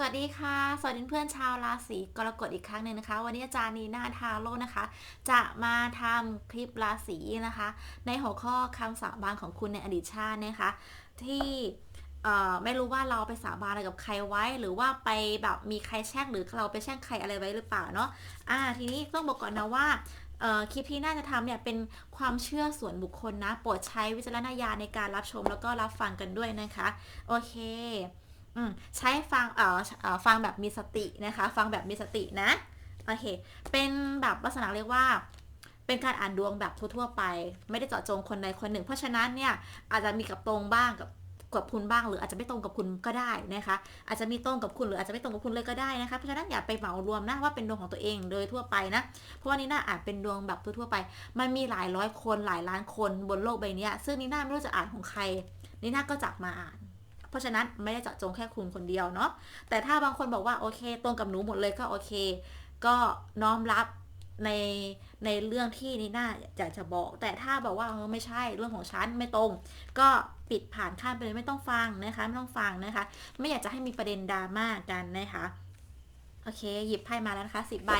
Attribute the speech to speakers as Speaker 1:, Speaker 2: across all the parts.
Speaker 1: สวัสดีค่ะ สวัสดีเพื่อนชาวราศีกรกฎอีกครั้งหนึ่งนะคะ วันนี้อาจารย์นีนาทาโร่นะคะ จะมาทำคลิปราศีนะคะ ในหัวข้อคำสาบานของคุณในอดีตชาตินะคะ ที่เอ่อไม่รู้ว่าเราไปสาบานอะไรกับใครไว้ หรือว่าไปแบบมีใครแช่งหรือเราไปแช่งใครอะไรไว้หรือเปล่าเนาะอ่าทีนี้ต้องบอกก่อนนะว่าเอ่อคลิปที่น่าจะทำเนี่ยเป็นความเชื่อส่วนบุคคลนะโปรดใช้วิจารณญาณในการรับชมแล้วก็รับฟังกันด้วยนะคะ โอเค อืมใช้ฟังเอ่อเอ่อฟังแบบมีสตินะคะ ฟังแบบมีสตินะโอเค เป็นแบบลักษณะเรียกว่า เป็นการอ่านดวงแบบทั่วๆไป ไม่ได้เจาะจงคนใดคนหนึ่ง เพราะฉะนั้นเนี่ยอาจจะมีกับตรงบ้างกับกับคุณบ้างหรืออาจจะไม่ตรงกับคุณก็ได้นะคะ อาจจะมีตรงกับคุณหรืออาจจะไม่ตรงกับคุณเลยก็ได้นะคะเพราะฉะนั้นอย่าไปเหมารวมนะว่าเป็นดวงของตัวเองโดยทั่วไปนะเพราะว่านี่น่าอาจเป็นดวงแบบทั่วๆไป มันมีหลายร้อยคนหลายล้านคนบนโลกใบนี้ซึ่งนี่น่าไม่รู้จะอ่านของใครนี่น่าก็จับมาอ่าน เพราะฉะนั้นไม่ได้เจาะจงแค่คุณคนเดียวเนาะแต่ถ้าบางคนบอกว่าโอเค ตรงกับหนูหมดเลยก็โอเค ก็น้อมรับในในเรื่องที่นีน่าอยากจะบอก แต่ถ้าบอกว่าเออไม่ใช่เรื่องของฉันไม่ตรง ก็ปิดผ่านข้ามไปเลยไม่ต้องฟังนะคะ ไม่ต้องฟังนะคะ ไม่อยากจะให้มีประเด็นดราม่ากันนะคะโอเค หยิบไพ่มาแล้วนะคะสิบใบ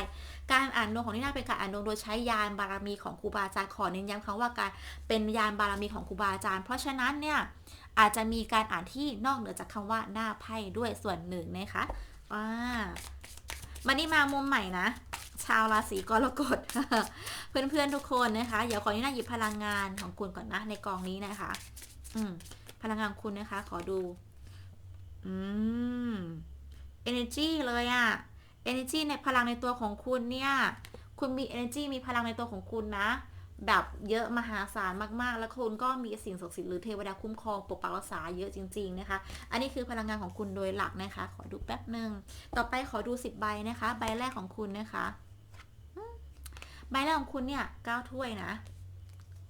Speaker 1: การอ่านดวงของนีน่าเป็นการอ่านดวงโดยใช้ยานบารมีของครูบาอาจารย์ขอเน้นย้ำคำว่าการเป็นยานบารมีของครูบาอาจารย์ เพราะฉะนั้นเนี่ย อาจจะมีการอ่านที่นอกเหนือจากคำว่าหน้าไพ่ด้วยส่วนหนึ่งนะคะอ่ามานี่มามุมใหม่นะ ชาวราศีกรกฎ เพื่อนๆทุกคนนะคะ เดี๋ยวขออนี่นาหยิบพลังงานของคุณก่อนนะ ในกองนี้นะคะ อืม พลังงานคุณนะคะ ขอดู อืม energy เลยอะ energy ในพลังในตัวของคุณเนี่ย คุณมี energy มีพลังในตัวของคุณนะ แบบเยอะมหาศาลมากๆ แล้วคุณก็มีสิ่งศักดิ์สิทธิ์หรือเทวดาคุ้มครองปกปักรักษาเยอะจริง ๆนะคะ อันนี้คือพลังงานของคุณโดยหลักนะคะ ขอดูแป๊บหนึ่ง ต่อไปขอดูสิบใบนะคะ ใบแรกของคุณนะคะ ใบแรกของคุณเนี่ยเก้าถ้วยนะ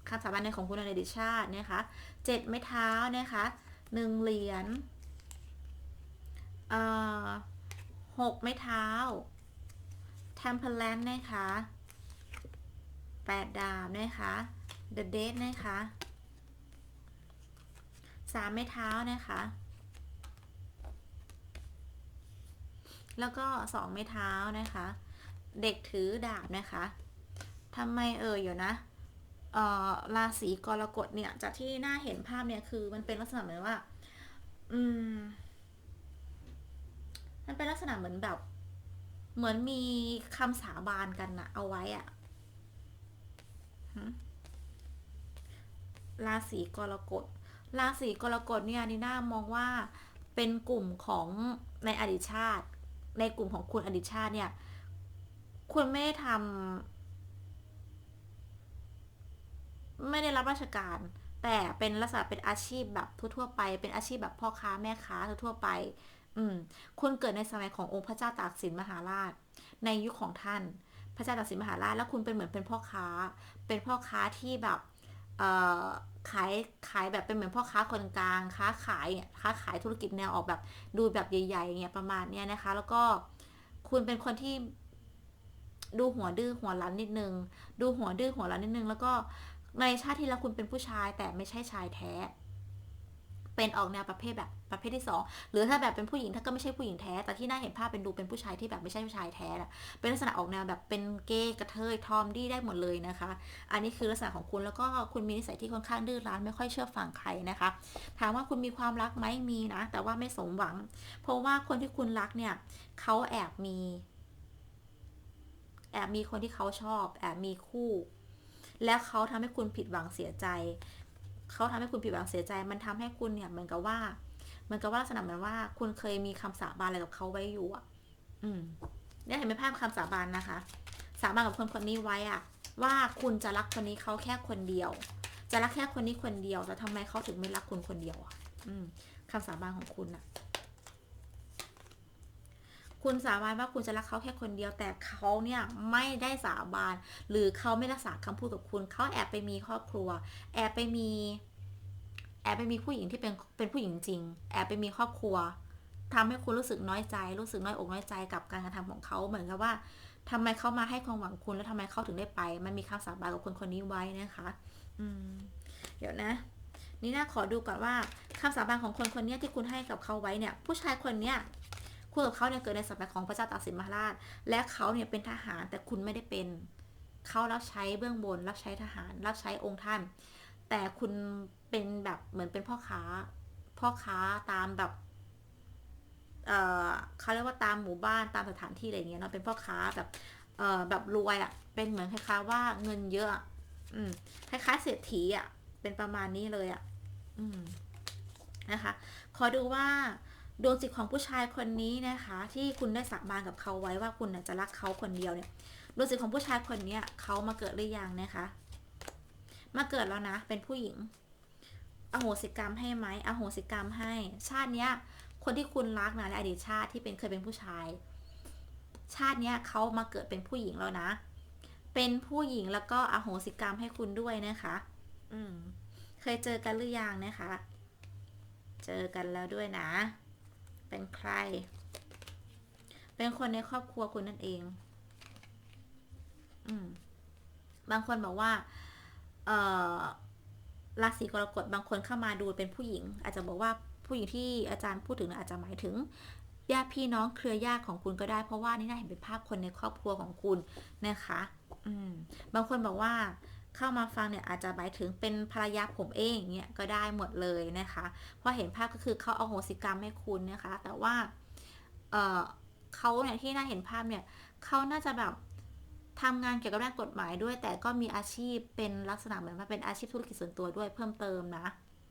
Speaker 1: คำสาบานในของคุณในดิชาตินะคะเจ็ดไม้เท้านะคะหนึ่งเหรียญหกไม้เท้า Temperance นะคะ แปดดาบนะคะ The Dead นะคะสามไม้เท้านะคะ แล้วก็สองไม้เท้านะคะ เด็กถือดาบนะคะทำไมเอ่ยอยู่นะเอ่อราศีกรกฎเนี่ย จากที่น่าเห็นภาพเนี่ยคือมันเป็นลักษณะเหมือนว่า อืม มันเป็นลักษณะเหมือนแบบ เหมือนมีคำสาบานกันนะเอาไว้อะ ราศีกรกฎ ราศีกรกฎเนี่ยนิน่ามองว่าเป็นกลุ่มของในอดีตชาติ ในกลุ่มของคุณอดีตชาติเนี่ยคุณไม่ได้ทำไม่ได้รับราชการ แต่เป็นลักษณะเป็นอาชีพแบบทั่วๆไป เป็นอาชีพแบบพ่อค้าแม่ค้าทั่วๆไป อืมคุณเกิดในสมัยขององค์พระเจ้าตากสินมหาราช ในยุคของท่าน พระเจ้าตากสินมหาราชแล้วคุณเป็นเหมือนเป็นพ่อค้า เป็นพ่อค้าที่แบบขายขายแบบเป็นเหมือนพ่อค้าคนกลางค้าขายเนี่ยค้าขายธุรกิจแนวออกแบบดูแบบใหญ่ๆเงี้ยประมาณเนี้ยนะคะ แล้วก็คุณเป็นคนที่ดูหัวดื้อหัวรั้นนิดนึง ดูหัวดื้อหัวรั้นนิดนึง แล้วก็ในชาติที่แล้วคุณเป็นผู้ชายแต่ไม่ใช่ชายแท้ เป็นออกแนวประเภทแบบประเภทที่สองหรือถ้าแบบเป็นผู้หญิงถ้าก็ไม่ใช่ผู้หญิงแท้ แต่ที่น่าเห็นภาพเป็นดูเป็นผู้ชายที่แบบไม่ใช่ผู้ชายแท้นะเป็นลักษณะออกแนวแบบเป็นเกย์กระเทยทอมดี้ได้หมดเลยนะคะ อันนี้คือลักษณะของคุณแล้วก็คุณมีนิสัยที่ค่อนข้างดื้อรั้นไม่ค่อยเชื่อฟังใครนะคะ ถามว่าคุณมีความรักไหมมีนะ แต่ว่าไม่สมหวัง เพราะว่าคนที่คุณรักเนี่ยเขาแอบมี แอบมีคนที่เขาชอบ แอบมีคู่ แล้วเขาทำให้คุณผิดหวังเสียใจ เขาทำให้คุณผิดหวังเสียใจ มันทำให้คุณเนี่ยเหมือนกับว่าเหมือนกับว่าลักษณะเหมือนว่า คุณเคยมีคำสาบานอะไรกับเขาไว้อยู่อะ อืมเนี่ยเห็นไหมภาพคำสาบานนะคะ สาบานกับคนคนนี้ไว้อะ ว่าคุณจะรักคนนี้เขาแค่คนเดียว จะรักแค่คนนี้คนเดียวแต่ทำไมเขาถึงไม่รักคุณคนเดียวอะ อืมคำสาบานของคุณอะคุณสาบานว่าคุณจะรักเขาแค่คนเดียวแต่เขาเนี่ยไม่ได้สาบาน หรือเขาไม่รักษาคำพูดกับคุณ เขาแอบไปมีครอบครัว แอบไปมี อบไปมีผู้หญิงที่เป็นเป็นผู้หญิงจริง แอบไปมีครอบครัวทำให้คุณรู้สึกน้อยใจ รู้สึกน้อยอกน้อยใจกับการกระทำของเขาเหมือนกับว่าทำไมเขามาให้ความหวังคุณแล้วทำไมเขาถึงได้ไป มันมีคำสาบานกับคนคนนี้ไว้นะคะ อืม เดี๋ยวนะนี่น่าขอดูก่อนว่าคำสาบานของคนคนนี้ที่คุณให้กับเขาไว้เนี่ย ผู้ชายคนเนี้ยคุณกับเขาเนี่ยเกิดในสมัยของพระเจ้าตากสินมหาราช และเขาเนี่ยเป็นทหารแต่คุณไม่ได้เป็น เขารับใช้เบื้องบน รับใช้ทหาร รับใช้องค์ท่าน แต่คุณเป็นแบบเหมือนเป็นพ่อค้า พ่อค้าตามแบบ เออเขาเรียกว่าตามหมู่บ้านตามสถานที่อะไรเงี้ยเนาะเป็นพ่อค้าแบบ เออแบบรวยอะ่ะ เป็นเหมือนคล้ายๆว่าเงินเยอะ อืมคล้ายๆเศรษฐีอะ่ะ เป็นประมาณนี้เลยอะ่ะ อืมนะคะ ขอดูว่าดวงจิตของผู้ชายคนนี้นะคะ ที่คุณได้สาบานกับเขาไว้ว่าคุณจะรักเขาคนเดียวเนี่ยดวงจิตของผู้ชายคนเนี้ยเขามาเกิดหรือยังนะคะ มาเกิดแล้วนะ เป็นผู้หญิง อโหสิกรรมให้ไหมอโหสิกรรมให้ ชาติเนี้ย คนที่คุณรักนะในอดีตชาติที่เป็นเคยเป็นผู้ชาย ชาติเนี้ยเขามาเกิดเป็นผู้หญิงแล้วนะ เป็นผู้หญิงแล้วก็อโหสิกรรมให้คุณด้วยนะคะ อืม เคยเจอกันหรือยังนะคะ เจอกันแล้วด้วยนะ เป็นใคร เป็นคนในครอบครัวคุณนั่นเอง อืมบางคนบอกว่า ราศีกรกฎบางคนเข้ามาดูเป็นผู้หญิง อาจจะบอกว่าผู้หญิงที่อาจารย์พูดถึงอาจจะหมายถึงญาติพี่น้องเครือญาติของคุณก็ได้เพราะว่านี่น่าเห็นเป็นภาพคนในครอบครัวของคุณนะคะอืมบางคนบอกว่าเข้ามาฟังเนี่ยอาจจะหมายถึงเป็นภรรยาผมเองเนี่ยก็ได้หมดเลยนะคะเพราะเห็นภาพก็คือเขาเอาโหสิกรรมให้คุณนะคะ แต่ว่าเออเขาเนี่ยที่น่าเห็นภาพเนี่ยเขาน่าจะแบบ ทำงานเกี่ยวกับด้านกฎหมายด้วย แต่ก็มีอาชีพเป็นลักษณะเหมือนว่าเป็นอาชีพธุรกิจส่วนตัวด้วยเพิ่มเติมนะ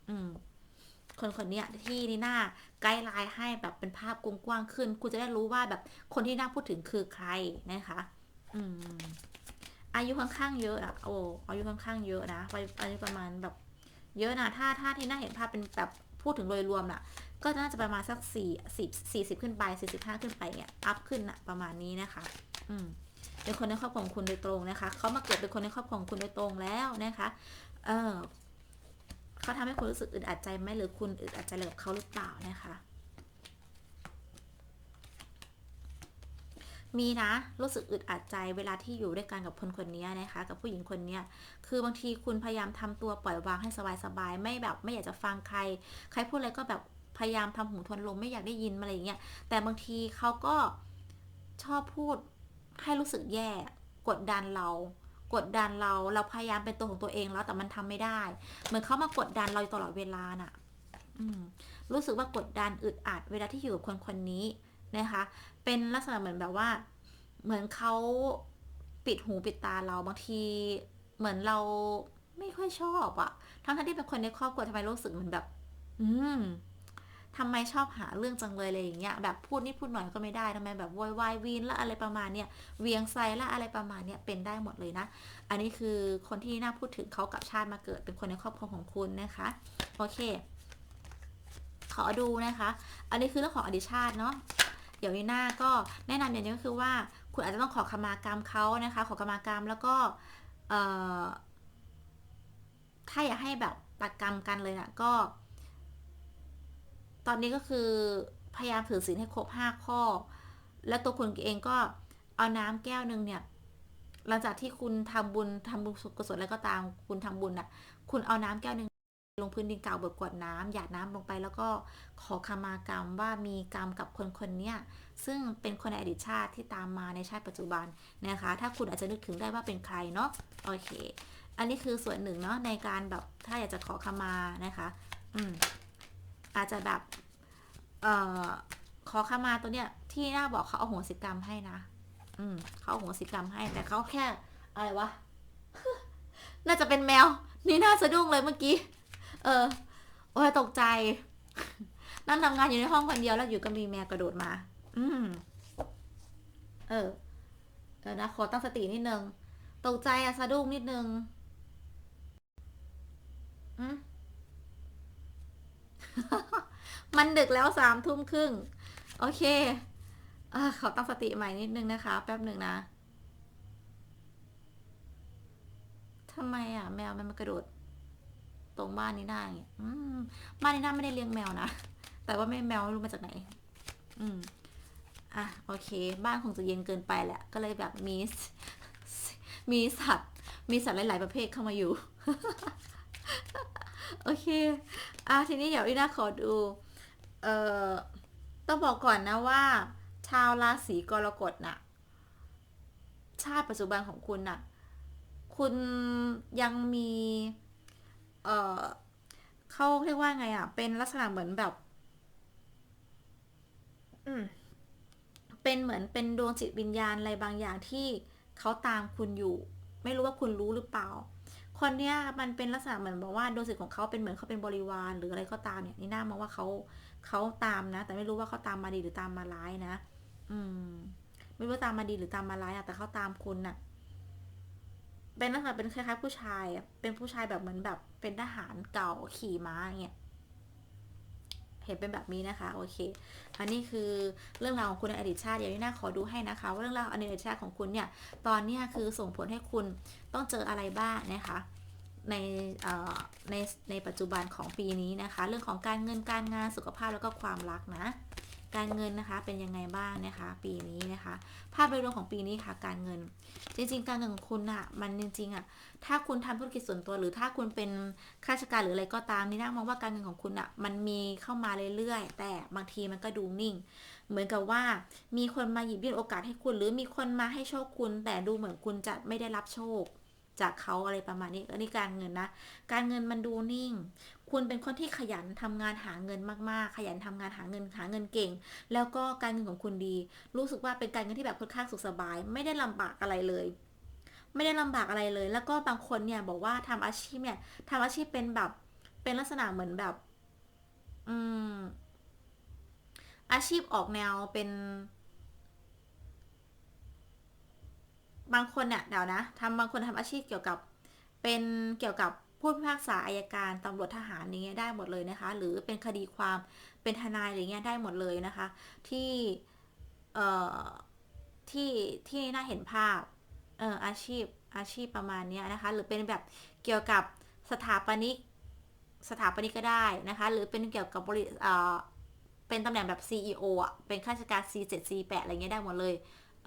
Speaker 1: อืม คนคนนี้ที่นี่หน้าไกด์ไลน์ให้แบบเป็นภาพกว้างขึ้น คุณจะได้รู้ว่าแบบคนที่น่าพูดถึงคือใครนะคะ อืม อายุค่อนข้างเยอะอะโอ้อายุค่อนข้างเยอะนะอายุประมาณแบบ เยอะนะถ้าถ้าที่น่าเห็นภาพเป็นแบบพูดถึงโดยรวมน่ะ ก็น่าจะประมาณสักสี่สิบสี่สิบขึ้นไปสี่สิบห้าขึ้นไปเนี่ยอัพขึ้นอะประมาณนี้นะคะ อืม เป็นคนในครอบครัวของคุณโดยตรงนะคะเขามาเกิดเป็นคนในครอบครัวของคุณโดยตรงแล้วนะคะเออเขาทำให้คุณรู้สึกอึดอัดใจไหมหรือคุณอึดอัดใจเลยกับเขาหรือเปล่านะคะมีนะรู้สึกอึดอัดใจเวลาที่อยู่ด้วยกันกับคนคนนี้นะคะ กับผู้หญิงคนนี้คือบางทีคุณพยายามทำตัวปล่อยวางให้สบายๆไม่แบบไม่อยากจะฟังใคร ใครพูดอะไรก็แบบพยายามทำหูทวนลมไม่อยากได้ยินอะไรอย่างเงี้ยแต่บางทีเขาก็ชอบพูด ให้รู้สึกแย่ กดดันเรา กดดันเรา เราพยายามเป็นตัวของตัวเองแล้วแต่มันทำไม่ได้ เหมือนเขามากดดันเราตลอดเวลาน่ะ อืม รู้สึกว่ากดดันอึดอัดเวลาที่อยู่กับคนคนนี้นะคะ เป็นลักษณะเหมือนแบบว่า เหมือนเขาปิดหูปิดตาเราบางทีเหมือนเราไม่ค่อยชอบอะทั้งที่เป็นคนในครอบครัวทำไมรู้สึกเหมือนแบบ อืม ทำไมชอบหาเรื่องจังเลยอะไรอย่างเงี้ยแบบพูดนิดพูดหน่อยก็ไม่ได้ทำไมแบบวอยวายวีนและอะไรประมาณเนี้ยเวียงไซและอะไรประมาณเนี้ยเป็นได้หมดเลยนะ อันนี้คือคนที่น่าพูดถึงเขากับชาติมาเกิดเป็นคนในครอบครัวของคุณนะคะโอเค ขอดูนะคะ อันนี้คือเรื่องของอดีตชาติเนาะเดี๋ยวนี้หน้าก็แนะนำอย่างนี้ก็คือว่า คุณอาจจะต้องขอขมากรรมเขานะคะ ขอขมากรรมแล้วก็ถ้าอยากให้แบบตัดกรรมกันเลยนะก็ ตอนนี้ก็คือพยายามถือศีลให้ครบห้าข้อ แล้วตัวคุณเองก็เอาน้ำแก้วหนึ่งเนี่ย หลังจากที่คุณทำบุญทำบุญกุศลแล้วก็ตามคุณทำบุญน่ะ คุณเอาน้ำแก้วหนึ่งลงพื้นดินเก่าเบิกกวดน้ำหยาดน้ำลงไป แล้วก็ขอขมากรรมว่ามีกรรมกับคนคนนี้ซึ่งเป็นคนในอดีตชาติที่ตามมาในชาติปัจจุบันนะคะ ถ้าคุณอาจจะนึกถึงได้ว่าเป็นใครเนาะโอเค อันนี้คือส่วนหนึ่งเนาะในการแบบถ้าอยากจะขอขมานะคะ อืมอาจจะแบบ เอ่อขอขมาตัวเนี้ย ที่หน้าบอกเขาเอาโหสิกรรมให้นะ อืมเขาเอาโหสิกรรมให้ แต่เขาแค่อะไรวะ น่าจะเป็นแมว นี่น่าสะดุ้งเลยเมื่อกี้ เออ โอ้ยตกใจ นั่งทำงานอยู่ในห้องคนเดียวแล้วอยู่ก็มีแมวกระโดดมา อืม เออ เออนะขอตั้งสตินิดนึง ตกใจอะสะดุ้งนิดนึง อืม มันดึกแล้วสามทุ่มครึ่ง โอเคเออขอตั้งสติใหม่นิดนึงนะคะ แป๊บหนึ่งนะทำไมอะ แมวมันมากระโดดตรงบ้านนี้ได้เงี้ยบ้านนี้น่าไม่ได้เลี้ยงแมวนะ แต่ว่าไม่แมวไม่รู้มาจากไหน อืม อะ โอเค บ้านคงจะเย็นเกินไปแหละ ก็เลยแบบมี มีสัตว์ มีสัตว์หลาย ๆ ประเภทเข้ามาอยู่ โอเค อะทีนี้เดี๋ยวอีน่าขอดู อ่อต้องบอกก่อนนะว่า ชาวราศีกรกฎน่ะ ชาติปัจจุบันของคุณน่ะ คุณยังมี เออเขาเรียกว่าไงอะ เป็นลักษณะเหมือนแบบ อืมเป็นเหมือนเป็นดวงจิตวิญญาณอะไรบางอย่างที่เขาตามคุณอยู่ ไม่รู้ว่าคุณรู้หรือเปล่า คนเนี้ยมันเป็นลักษณะเหมือนบอกว่าดวงจิตของเขาเป็นเหมือนเขาเป็นบริวารหรืออะไรก็ตามเนี่ยนี่น่ามองว่าเขาเขาตามนะ แต่ไม่รู้ว่าเขาตามมาดีหรือตามมาร้ายนะ อืม ไม่รู้ว่าตามมาดีหรือตามมาร้ายอะแต่เขาตามคุณน่ะ เป็นลักษณะเป็นคล้ายๆผู้ชาย เป็นผู้ชายแบบเหมือนแบบเป็นทหารเก่าขี่ม้าเงี้ย เห็นเป็นแบบนี้นะคะโอเค อันนี้คือเรื่องราวของคุณในอดีตชาติเดี๋ยวนี้น่าขอดูให้นะคะว่าเรื่องราวในอดีตชาติของคุณเนี่ยตอนนี้คือส่งผลให้คุณต้องเจออะไรบ้างนะคะในในในปัจจุบันของปีนี้นะคะ เรื่องของการเงินการงานสุขภาพแล้วก็ความรักนะ การเงินนะคะเป็นยังไงบ้างนะคะ ปีนี้นะคะ ภาพโดยรวมของปีนี้ค่ะ การเงิน จริง ๆ การเงินของคุณอะมันจริงๆอะถ้าคุณทำธุรกิจส่วนตัว หรือถ้าคุณเป็นข้าราชการหรืออะไรก็ตามนี่นะมองว่าการเงินของคุณอะมันมีเข้ามาเรื่อยๆ แต่บางทีมันก็ดูนิ่ง เหมือนกับว่า มีคนมาหยิบยื่นโอกาสให้คุณ หรือมีคนมาให้โชคคุณ แต่ดูเหมือนคุณจะไม่ได้รับโชค จากเขาอะไรประมาณนี้อันนี้การเงินนะ การเงินมันดูนิ่ง คุณเป็นคนที่ขยันทำงานหาเงินมากๆ ขยันทำงานหาเงินหาเงินเก่ง แล้วก็การเงินของคุณดี รู้สึกว่าเป็นการเงินที่แบบค่อนข้างสุขสบาย ไม่ได้ลำบากอะไรเลย ไม่ได้ลำบากอะไรเลย แล้วก็บางคนเนี่ยบอกว่าทำอาชีพเนี่ยทำอาชีพเป็นแบบเป็นลักษณะเหมือนแบบ อืมอาชีพออกแนวเป็น บางคนเนี่ยเดี๋ยวนะทำบางคนทำอาชีพเกี่ยวกับเป็นเกี่ยวกับผู้พิพากษาอายการตำรวจทหารนี้ได้หมดเลยนะคะ หรือเป็นคดีความเป็นทนายอะไรเงี้ยได้หมดเลยนะคะ ที่เอ่อที่ที่น่าเห็นภาพเอ่ออาชีพอาชีพประมาณนี้นะคะ หรือเป็นแบบเกี่ยวกับสถาปนิกสถาปนิกก็ได้นะคะ หรือเป็นเกี่ยวกับบริเอ่อเป็นตำแหน่งแบบ CEO อะเป็นข้าราชการ C7 C8 อะไรเงี้ยได้หมดเลย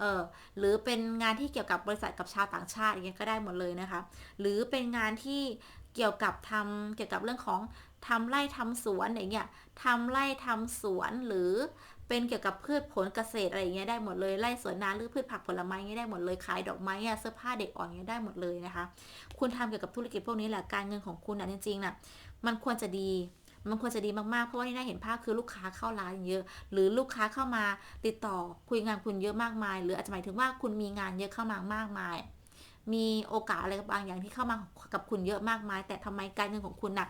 Speaker 1: เออหรือเป็นงานที่เกี่ยวกับบริษัทกับชาวต่างชาติอย่างเงี้ยก็ได้หมดเลยนะคะ หรือเป็นงานที่เกี่ยวกับทำเกี่ยวกับเรื่องของทำไร่ทำสวนอย่างเงี้ยทำไร่ทำสวนหรือเป็นเกี่ยวกับพืชผลเกษตรอะไรเงี้ยได้หมดเลยไร่สวนนาหรือพืชผักผลไม้เงี้ยได้หมดเลยขายดอกไม้เสื้อผ้าเด็กอ่อนเงี้ยได้หมดเลยนะคะ คุณทำเกี่ยวกับธุรกิจพวกนี้แหละการเงินของคุณอะจริงๆน่ะมันควรจะดี มันควรจะดีมากๆ เพราะว่านี่น่าเห็นภาพคือลูกค้าเข้าร้านเยอะ หรือลูกค้าเข้ามาติดต่อคุยงานคุณเยอะมากมาย หรืออาจจะหมายถึงว่าคุณมีงานเยอะเข้ามามากมาย มีโอกาสอะไรบางอย่างที่เข้ามากับคุณเยอะมากมาย แต่ทำไมการเงินของคุณน่ะ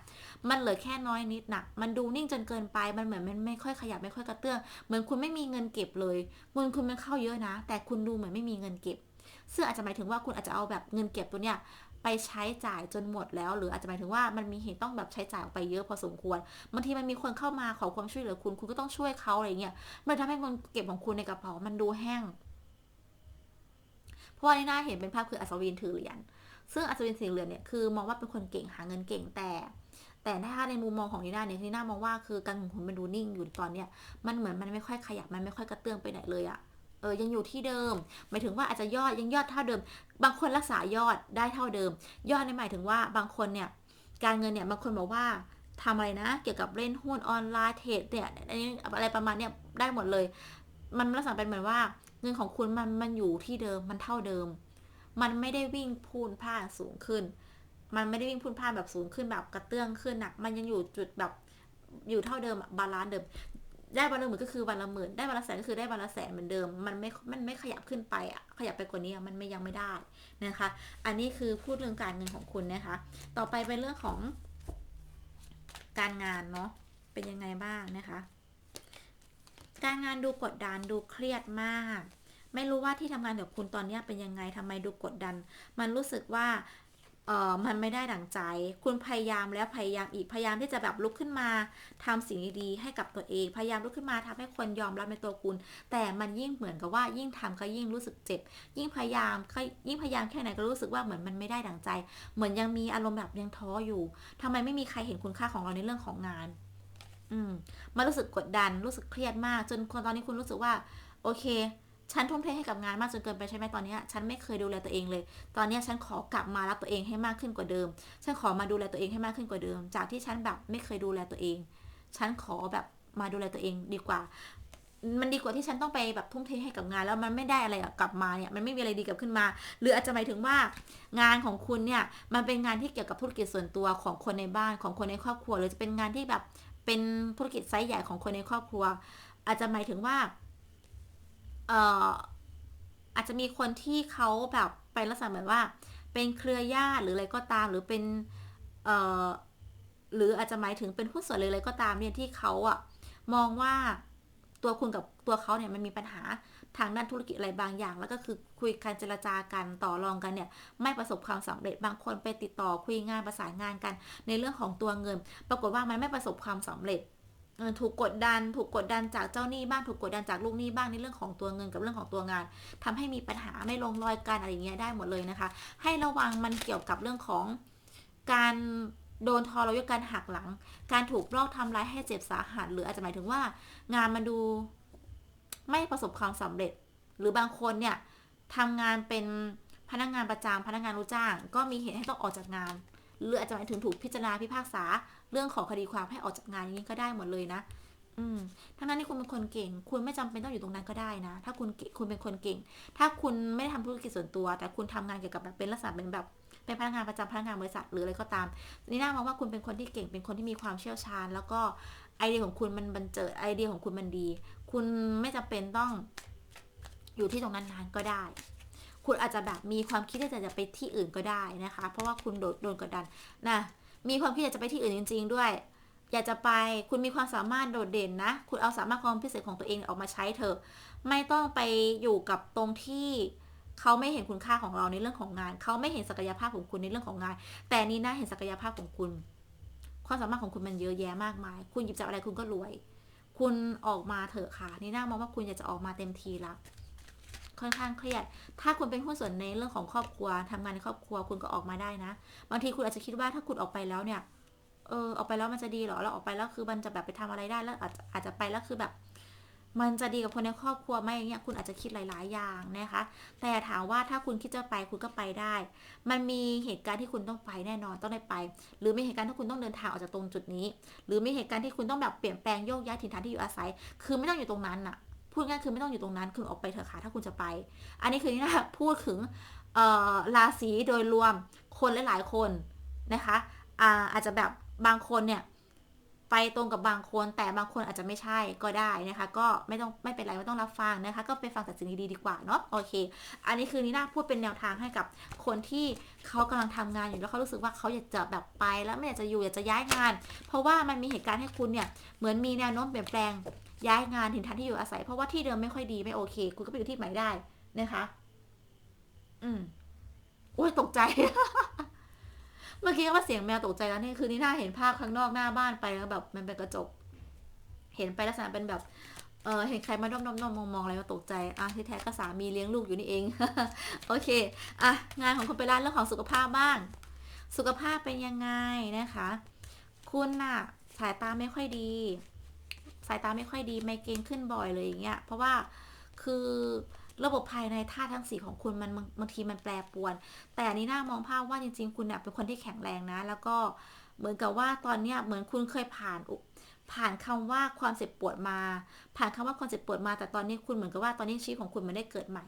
Speaker 1: มันเหลือแค่น้อยนิดน่ะ มันดูนิ่งจนเกินไป มันเหมือนมันไม่ค่อยขยับไม่ค่อยกระเตื้อง เหมือนคุณไม่มีเงินเก็บเลยเงินคุณมันเข้าเยอะนะ แต่คุณดูเหมือนไม่มีเงินเก็บซึ่งอาจจะหมายถึงว่าคุณอาจจะเอาแบบเงินเก็บตัวเนี้ย ไปใช้จ่ายจนหมดแล้ว หรืออาจจะหมายถึงว่ามันมีเหตุต้องแบบใช้จ่ายออกไปเยอะพอสมควรบางทีมันมีคนเข้ามาขอความช่วยเหลือคุณคุณก็ต้องช่วยเขาอะไรเงี้ยมันทำให้เงินเก็บของคุณในกระเป๋ามันดูแห้งเพราะว่านีน่าเห็นเป็นภาพคืออัศวินถือเหรียญซึ่งอัศวินสีเหลืองเนี่ยคือมองว่าเป็นคนเก่งหาเงินเก่งแต่แต่ถ้าในมุมมองของนีน่าเนี่ยนีน่ามองว่าคือการเงินของมันดูนิ่งอยู่ตอนเนี้ยมันเหมือนมันไม่ค่อยขยับมันไม่ค่อยกระเตื้องไปไหนเลยอะ เออยังอยู่ที่เดิม หมายถึงว่าอาจจะยอดยังยอดเท่าเดิม บางคนรักษายอดได้เท่าเดิม ยอดในหมายถึงว่าบางคนเนี่ยการเงินเนี่ยบางคนบอกว่าทำอะไรนะ เกี่ยวกับเล่นหุ้นออนไลน์เทรดเนี่ยอะไรประมาณเนี้ยได้หมดเลย มันลักษณะเป็นเหมือนว่า เงินของคุณมันมันอยู่ที่เดิมมันเท่าเดิม มันไม่ได้วิ่งพูนพ่าสูงขึ้น มันไม่ได้วิ่งพูนพ่าแบบสูงขึ้นแบบกระเตื้องขึ้นหนัก มันยังอยู่จุดแบบอยู่เท่าเดิมบาลานซ์เดิม ได้วันละหมื่นก็คือวันละหมื่นได้วันละแสนก็คือได้วันละแสนเหมือนเดิม มันไม่ มันไม่ขยับขึ้นไปอะขยับไปกว่านี้มันไม่ยังไม่ได้นะคะ อันนี้คือพูดเรื่องการเงินของคุณนะคะ ต่อไปเป็นเรื่องของการงานเนาะ เป็นยังไงบ้างนะคะ การงานดูกดดันดูเครียดมาก ไม่รู้ว่าที่ทำงานกับคุณตอนนี้เป็นยังไงทำไมดูกดดัน มันรู้สึกว่า เออมันไม่ได้ดั่งใจ คุณพยายามแล้วพยายามอีก พยายามที่จะแบบลุกขึ้นมาทำสิ่งดีๆให้กับตัวเอง พยายามลุกขึ้นมาทำให้คนยอมรับในตัวคุณ แต่มันยิ่งเหมือนกับว่ายิ่งทำก็ยิ่งรู้สึกเจ็บ ยิ่งพยายามก็ยิ่งพยายามแค่ไหนก็รู้สึกว่าเหมือนมันไม่ได้ดั่งใจ เหมือนยังมีอารมณ์แบบยังท้ออยู่ทำไมไม่มีใครเห็นคุณค่าของเราในเรื่องของงาน อืมมารู้สึกกดดัน รู้สึกเครียดมาก จนคนตอนนี้คุณรู้สึกว่า โอเค ฉันทุ่มเทให้กับงานมากจนเกินไปใช่ไหมตอนนี้ฉันไม่เคยดูแลตัวเองเลย ตอนนี้ฉันขอกลับมารักตัวเองให้มากขึ้นกว่าเดิม ฉันขอมาดูแลตัวเองให้มากขึ้นกว่าเดิม จากที่ฉันแบบไม่เคยดูแลตัวเอง ฉันขอแบบมาดูแลตัวเองดีกว่า มันดีกว่าที่ฉันต้องไปแบบทุ่มเทให้กับงาน แล้วมันไม่ได้อะไรกลับมาเนี่ยมันไม่มีอะไรดีกลับขึ้นมา หรืออาจจะหมายถึงว่างานของคุณเนี่ยมันเป็นงานที่เกี่ยวกับธุรกิจส่วนตัวของคนในบ้านของคนในครอบครัว หรือจะเป็นงานที่แบบเป็นธุรกิจไซส์ใหญ่ของคนในครอบครัว อาจจะหมายถึงว่า เอ่ออาจจะมีคนที่เขาแบบไปลักษณะเหมือนว่า เป็นเครือญาติหรืออะไรก็ตาม หรือเป็นเอ่อหรืออาจจะหมายถึงเป็นผู้ส่วนเลยอะไรก็ตามเนี่ยที่เขาอะมองว่าตัวคุณกับตัวเขาเนี่ยมันมีปัญหาทางด้านธุรกิจอะไรบางอย่าง แล้วก็คือคุยกันเจรจากันต่อรองกันเนี่ย ไม่ประสบความสำเร็จบางคนไปติดต่อคุยงานประสานงานกัน ในเรื่องของตัวเงิน ปรากฏว่ามันไม่ประสบความสำเร็จ ถูกกดดัน ถูกกดดันจากเจ้าหนี้บ้าง ถูกกดดันจากลูกหนี้บ้างในเรื่องของตัวเงินกับเรื่องของตัวงานทำให้มีปัญหาไม่ลงรอยกันอะไรเงี้ยได้หมดเลยนะคะ ให้ระวังมันเกี่ยวกับเรื่องของการโดนทอเราด้วยการหักหลัง การถูกลอกทำร้ายให้เจ็บสาหัส หรืออาจจะหมายถึงว่า งานมันดูไม่ประสบความสำเร็จ หรือบางคนเนี่ยทำงานเป็นพนักงานประจำพนักงานรู้จ้าง ก็มีเหตุให้ต้องออกจากงาน หรืออาจจะหมายถึงถูกพิจารณาพิพากษา เรื่องขอคดีความให้ออกจากงานอย่างนี้ก็ได้หมดเลยนะ อืมทั้งนั้นที่คุณเป็นคนเก่ง คุณไม่จำเป็นต้องอยู่ตรงนั้นก็ได้นะ ถ้าคุณคุณเป็นคนเก่ง ถ้าคุณไม่ได้ทำธุรกิจส่วนตัว แต่คุณทำงานเกี่ยวกับแบบเป็นลักษณะเป็นแบบเป็นพนักงานประจำพนักงานบริษัทหรืออะไรก็ตามนี่น่ามองว่าคุณเป็นคนที่เก่งเป็นคนที่มีความเชี่ยวชาญ แล้วก็ไอเดียของคุณมันบันเจิดไอเดียของคุณมันดี คุณไม่จำเป็นต้องอยู่ที่ตรงนั้นนานก็ได้ คุณอาจจะแบบมีความคิดที่จะไปที่อื่นก็ได้นะคะ เพราะว่าคุณโดนโดนกดดันนะ มีความคิดอยากจะไปที่อื่นจริง ๆ ด้วย อยากจะไปคุณมีความสามารถโดดเด่นนะ คุณเอาสามารถความพิเศษของตัวเองออกมาใช้เถอะ ไม่ต้องไปอยู่กับตรงที่เขาไม่เห็นคุณค่าของเราในเรื่องของงาน เขาไม่เห็นศักยภาพของคุณในเรื่องของงาน แต่นี่น่าเห็นศักยภาพของคุณ ความสามารถของคุณมันเยอะแยะมากมาย คุณหยิบจับอะไรคุณก็รวย คุณออกมาเถอะค่ะ นี่น่ามองว่าคุณอยากจะออกมาเต็มทีแล้ว ค่อนข้างเครียด ถ้าคุณเป็นหุ้นส่วนในเรื่องของครอบครัวทำงานในครอบครัวคุณก็ออกมาได้นะ บางทีคุณอาจจะคิดว่าถ้าคุณออกไปแล้วเนี่ย เออออกไปแล้วมันจะดีหรอ เราออกไปแล้วคือมันจะแบบไปทำอะไรได้ แล้วอาจจะอาจจะไปแล้วคือแบบ มันจะดีกับคนในครอบครัวไหมอย่างเงี้ย คุณอาจจะคิดหลาย ๆ อย่างนะคะ แต่ถามว่าถ้าคุณคิดจะไปคุณก็ไปได้ มันมีเหตุการณ์ที่คุณต้องไปแน่นอนต้องได้ไป หรือมีเหตุการณ์ที่คุณต้องเดินทางออกจากตรงจุดนี้ หรือมีเหตุการณ์ที่คุณต้องแบบเปลี่ยนแปลงโยกย้ายถิ่นฐานที่อยู่อาศัย คือไม่ต้องอยู่ตรงนั้นอะ พูดง่ายคือไม่ต้องอยู่ตรงนั้นคือออกไปเถอะค่ะถ้าคุณจะไป อันนี้คือนี่นะพูดถึงราศีโดยรวมคนหลายๆคนนะคะอาอาจจะแบบบางคนเนี่ยไปตรงกับบางคนแต่บางคนอาจจะไม่ใช่ก็ได้นะคะ ก็ไม่ต้องไม่เป็นไรไม่ต้องรับฟังนะคะ ก็ไปฟังแต่สิ่งดีๆดีกว่าเนาะโอเค อันนี้คือนี่นาพูดเป็นแนวทางให้กับคนที่เขากำลังทำงานอยู่แล้วเขารู้สึกว่าเขาอยากจะแบบไปแล้วไม่อยากจะอยู่อยากจะย้ายงาน เพราะว่ามันมีเหตุการณ์ให้คุณเนี่ยเหมือนมีแนวโน้มเปลี่ยนแปลง ย้ายงานถิ่นฐานที่อยู่อาศัย เพราะว่าที่เดิมไม่ค่อยดีไม่โอเค คุณก็ไปอยู่ที่ใหม่ได้นะคะ อืมโอ้ยตกใจ เมื่อกี้ว่าเสียงแมวตกใจแล้วนี่คือนี่น่าเห็นภาพข้างนอกหน้าบ้านไปแล้วแบบ มันเป็นกระจก เห็นไปลักษณะเป็นแบบเออเห็นใครมาด้อมด้อมมองมองอะไรก็ตกใจ อะที่แท้ก็สามีเลี้ยงลูกอยู่นี่เอง โอเค อะ งานของคุณไปร้านเรื่องของสุขภาพบ้าง สุขภาพเป็นยังไงนะคะ คุณน่ะ สายตาไม่ค่อยดีายตาไม่ค่อยดีไมเกรนขึ้นบ่อยเลยอย่างเงี้ยเพราะว่าคือระบบภายในธาตุทั้งสีของคุณมันบางทีมันแปรปรวน แต่นี้น่ามองภาพว่าจริง ๆ คุณเนี่ยเป็นคนที่แข็งแรงนะ แล้วก็เหมือนกับว่าตอนเนี้ยเหมือนคุณเคยผ่านผ่านคำว่าความเจ็บปวดมา ผ่านคำว่าความเจ็บปวดมา แต่ตอนนี้คุณเหมือนกับว่าตอนนี้ชีวิตของคุณมันได้เกิดใหม่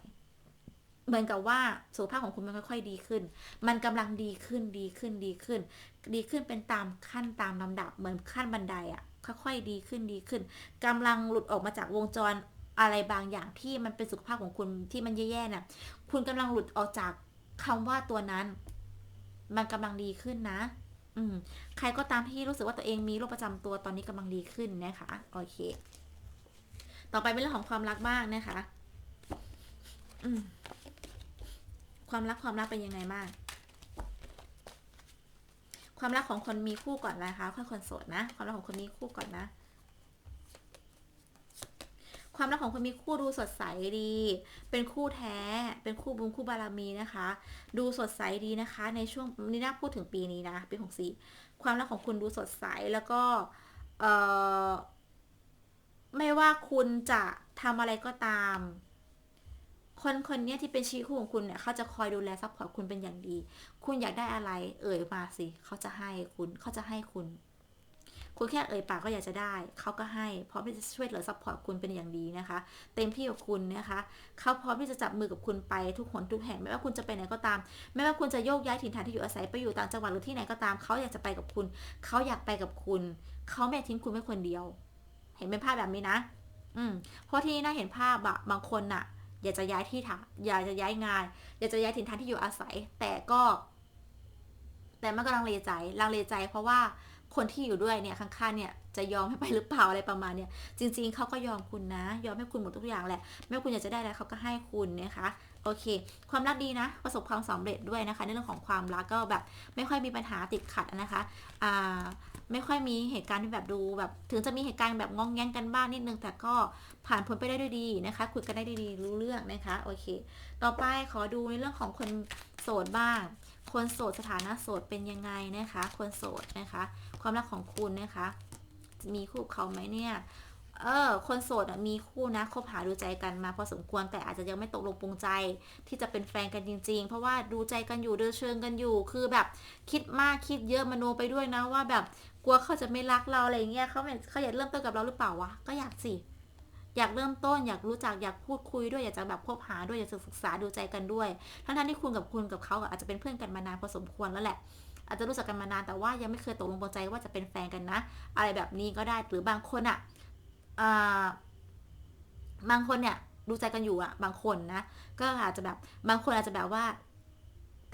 Speaker 1: เหมือนกับว่าสุขภาพของคุณมันค่อยๆดีขึ้น มันกำลังดีขึ้นดีขึ้นดีขึ้น ดีขึ้นเป็นตามขั้นตามลำดับเหมือนขั้นบันไดอะ ค่อยๆดีขึ้นดีขึ้นกำลังหลุดออกมาจากวงจรอะไรบางอย่างที่มันเป็นสุขภาพของคุณที่มันแย่ๆน่ะ คุณกำลังหลุดออกจากคำว่าตัวนั้น มันกำลังดีขึ้นนะ อืม ใครก็ตามที่รู้สึกว่าตัวเองมีโรคประจำตัวตอนนี้กำลังดีขึ้นนะคะโอเค ต่อไปเป็นเรื่องของความรักบ้างนะคะ อืมความรักความรักเป็นยังไงบ้าง ความรักของคนมีคู่ก่อนนะคะค่อยคนโสดนะ ความรักของคนมีคู่ก่อนนะ ความรักของคนมีคู่ดูสดใสดี เป็นคู่แท้ เป็นคู่บุญคู่บารมีนะคะ ดูสดใสดีนะคะ ในช่วงนี้น่าพูดถึงปีนี้นะปีของสี่ความรักของคุณดูสดใสแล้วก็เอ่อไม่ว่าคุณจะทำอะไรก็ตาม คนคนนี้ที่เป็นชีคู่ของคุณเนี่ยเขาจะคอยดูแลซัพพอร์ตคุณเป็นอย่างดี คุณอยากได้อะไร เอ่ยมาสิเขาจะให้คุณเขาจะให้คุณ คุณแค่เอ่ยปากก็อยากจะได้เขาก็ให้พร้อมที่จะช่วยเหลือซัพพอร์ตคุณเป็นอย่างดีนะคะ เต็มที่กับคุณนะคะเขาพร้อมที่จะจับมือกับคุณไปทุกหนทุกแห่งไม่ว่าคุณจะไปไหนก็ตามไม่ว่าคุณจะโยกย้ายถิ่นฐานที่อยู่อาศัยไปอยู่ต่างจังหวัดหรือที่ไหนก็ตามเขาอยากจะไปกับคุณเขาอยากไปกับคุณเขาไม่ทิ้งคุณไว้คนเดียว เห็นเป็นภาพแบบนี้นะ อืมเพราะที่น่าเห็นภาพอะบางคนน่ะ อยากจะย้ายที่ฐานอยากจะย้ายงาน อยากจะย้ายถิ่นฐานที่อยู่อาศัย แต่ก็ แต่มันก็ลังเลใจลังเลใจ เพราะว่าคนที่อยู่ด้วยเนี่ยข้างๆเนี่ยจะยอมให้ไปหรือเปล่าอะไรประมาณเนี่ยจริง ๆเขาก็ยอมคุณนะ ยอมให้คุณหมดทุกอย่างแหละ ไม่ว่าคุณอยากจะได้อะไรเขาก็ให้คุณนะคะ โอเค ความรักดีนะ ประสบความสำเร็จด้วยนะคะ ในเรื่องของความรักก็แบบไม่ค่อยมีปัญหาติดขัดนะคะอ่าไม่ค่อยมีเหตุการณ์ที่แบบดูแบบ ถึงจะมีเหตุการณ์แบบงองแงงกันบ้างนิดนึง แต่ก็ผ่านพ้นไปได้ด้วยดีนะคะ คุยกันได้ด้วยดีรู้เรื่องนะคะ โอเค ต่อไปขอดูในเรื่องของคนโสดบ้าง คนโสดสถานะโสดเป็นยังไงนะคะ คนโสดนะคะ ความรักของคุณนะคะ มีคู่เขาไหมเนี่ย เออ คนโสดมีคู่นะคบหาดูใจกันมาพอสมควรแต่อาจจะยังไม่ตกลงปรงใจ ที่จะเป็นแฟนกันจริง ๆ เพราะว่าดูใจกันอยู่เดินเชิงกันอยู่ คือแบบคิดมากคิดเยอะมโนไปด้วยนะว่าแบบกลัวเขาจะไม่รักเราอะไรเงี้ยเขาเขาอยากเริ่มต้นกับเราหรือเปล่าวะก็อยากสิอยากเริ่มต้นอยากรู้จักอยากพูดคุยด้วยอยากจะแบบคบหาด้วยอยากจะศึกษาดูใจกันด้วย ทั้งๆที่คุณกับคุณกับเขาอาจจะเป็นเพื่อนกันมานานพอสมควรแล้วแหละอาจจะรู้จักกันมานานแต่ว่ายังไม่เคยตกลงปรงใจว่าจะเป็นแฟนกันนะ อะไรแบบนี้ก็ได้หรือบางคนอะอ่า บางคนเนี่ยดูใจกันอยู่อะบางคนนะ ก็อาจจะแบบบางคนอาจจะแบบว่า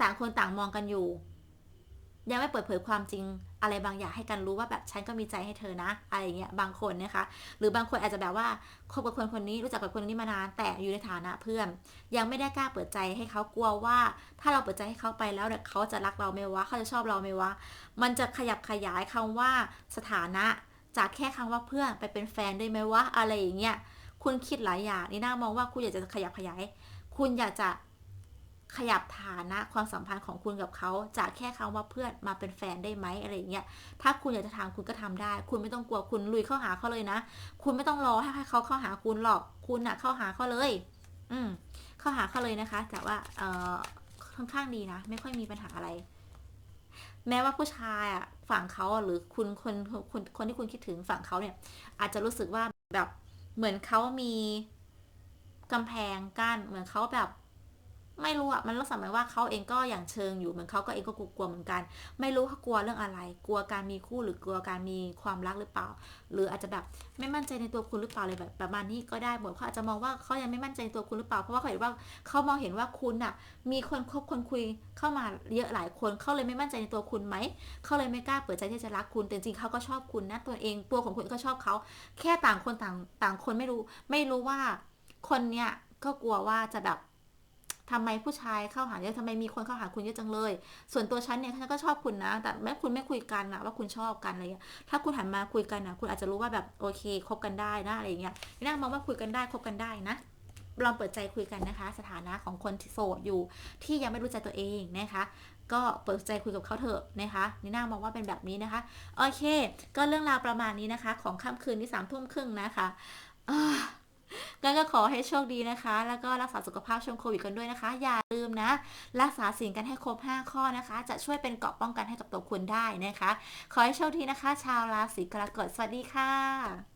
Speaker 1: ต่างคนต่างมองกันอยู่ ยังไม่เปิดเผยความจริงอะไรบางอย่างให้กันรู้ว่าแบบฉันก็มีใจให้เธอนะ อะไรเงี้ยบางคนนะคะ หรือบางคนอาจจะแบบว่าคบกับคนคนนี้รู้จักกับคนนี้มานานแต่อยู่ในฐานะเพื่อน ยังไม่ได้กล้าเปิดใจให้เขากลัวว่า ถ้าเราเปิดใจให้เขาไปแล้วเนี่ยเขาจะรักเราไหมวะเขาจะชอบเราไหมวะมันจะขยับขยายคำว่าสถานะ จากแค่คำว่าเพื่อนไปเป็นแฟนได้ไหมวะอะไรอย่างเงี้ยคุณคิดหลายอย่างนี่น่ามองว่าคุณอยากจะขยับขยาย คุณอยากจะขยับฐานะความสัมพันธ์ของคุณกับเขาจากแค่คำว่าเพื่อนมาเป็นแฟนได้ไหมอะไรอย่างเงี้ย ถ้าคุณอยากจะทำคุณก็ทำได้ คุณไม่ต้องกลัวคุณลุยเข้าหาเขาเลยนะ คุณไม่ต้องรอให้เขาเข้าหาคุณหรอก คุณน่ะเข้าหาเขาเลย อืมเข้าหาเขาเลยนะคะ แต่ว่าเออค่อนข้างดีนะ ไม่ค่อยมีปัญหาอะไร แม้ว่าผู้ชายอะ ฝั่งเขาหรือคุณคนคนคนที่คุณคิดถึงฝั่งเขาเนี่ย อาจจะรู้สึกว่าแบบเหมือนเขามีกำแพงกั้นเหมือนเขาแบบ ไม่รู้อะมันรู้สึกเหมือนว่าเขาเองก็อย่างเชิงอยู่เหมือนเขาก็เองก็กลัวๆเหมือนกัน ไม่รู้เขากลัวเรื่องอะไร กลัวการมีคู่หรือกลัวการมีความรักหรือเปล่า หรืออาจจะแบบไม่มั่นใจในตัวคุณหรือเปล่าเลยแบบประมาณนี้ก็ได้หมดเขาอาจจะมองว่าเขายังไม่มั่นใจในตัวคุณหรือเปล่าเพราะว่าเขาเห็นว่าเขามองเห็นว่าคุณน่ะมีคนคบคนคุยเข้ามาเยอะหลายคนเขาเลยไม่มั่นใจในตัวคุณไหมเขาเลยไม่กล้าเปิดใจที่จะรักคุณแต่จริงๆเขาก็ชอบคุณนะตัวเองตัวของคุณก็ชอบเขาแค่ต่างคนต่างต่างคนไม่รู้ ไม่รู้ว่าคนเนี้ยก็กลัวว่าจะแบบ ทำไมผู้ชายเข้าหาเยอะทำไมมีคนเข้าหาคุณเยอะจังเลย ส่วนตัวฉันเนี่ยฉันก็ชอบคุณนะ แต่แม้คุณไม่คุยกันนะว่าคุณชอบกันอะไรเงี้ยถ้าคุณหันมาคุยกันนะคุณอาจจะรู้ว่าแบบโอเคคบกันได้นะอะไรเงี้ยนี่น่ามองว่าคุยกันได้คบกันได้นะลองเปิดใจคุยกันนะคะ สถานะของคนโสดอยู่ ที่ยังไม่รู้ใจตัวเองนะคะก็เปิดใจคุยกับเขาเถอะนะคะนี่น่ามองว่าเป็นแบบนี้นะคะ โอเค ก็เรื่องราวประมาณนี้นะคะ ของค่ำคืนที่สามทุ่มครึ่งนะคะ งั้นก็ขอให้โชคดีนะคะ แล้วก็รักษาสุขภาพช่วงโควิดกันด้วยนะคะ อย่าลืมนะ รักษาสิ่งกันให้ครบ 5 ข้อนะคะ จะช่วยเป็นเกราะป้องกันให้กับตัวคุณได้นะคะ ขอให้โชคดีนะคะ ชาวราศีกรกฎสวัสดีค่ะ